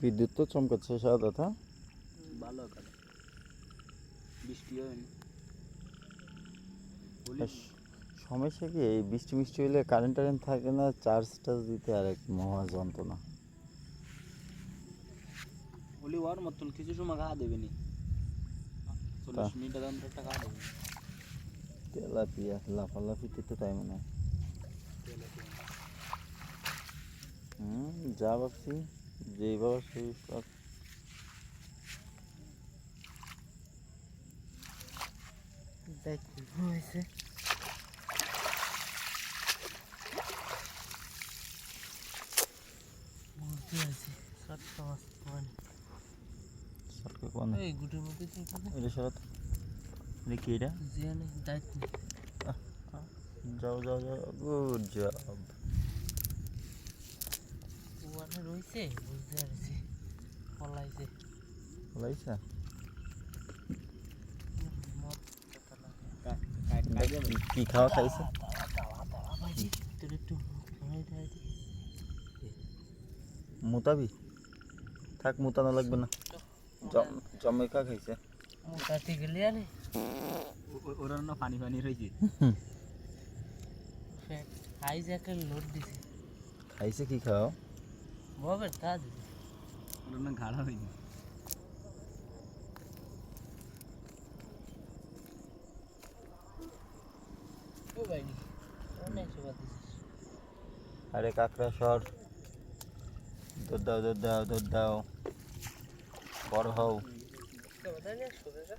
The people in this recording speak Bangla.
বিদ্যুৎ তো চমকাচ্ছে সাদা হ্যাঁ ভালো বৃষ্টি সমস্যা কি এই বৃষ্টি মিষ্টি হলে কারেন্ট টারেন্ট থাকে না চার্জ টার্জ দিতে আর এক মহা যন্ত্রণা। বলি ওর মতন কিছু সময় খাওয়া দেবে নি। চল্লিশ মিনিট আধা ঘণ্টা তেলাপিয়া লাফালাফিতে তো তাই মনে হয় হুম যা ভাবছি। বাবা সেই সব হয়েছে। যাও যাও যাও। গুড জব রয়েছে বুঝতে পারছি পলাইছে। লাগে কি খাওয়া খাইছে? একটু মুতাবি থাক মুতানো লাগবে না। জম- জমাইকা খাইছে। মোটাতে গেলে আনে। ওরা না পানি পানি রয়েছে হাইজ্যাকের লোড দিছে খাইছে কি খাও ববের তা দিছে ওরা না ঘাড়া হয়নি ও বাইনি অনেক সেবা দিছিস আরে কাকড়া সর দুধ দাও দুধ দাও দুধ দাও বড় হও কথা নিয়ে শুনে যা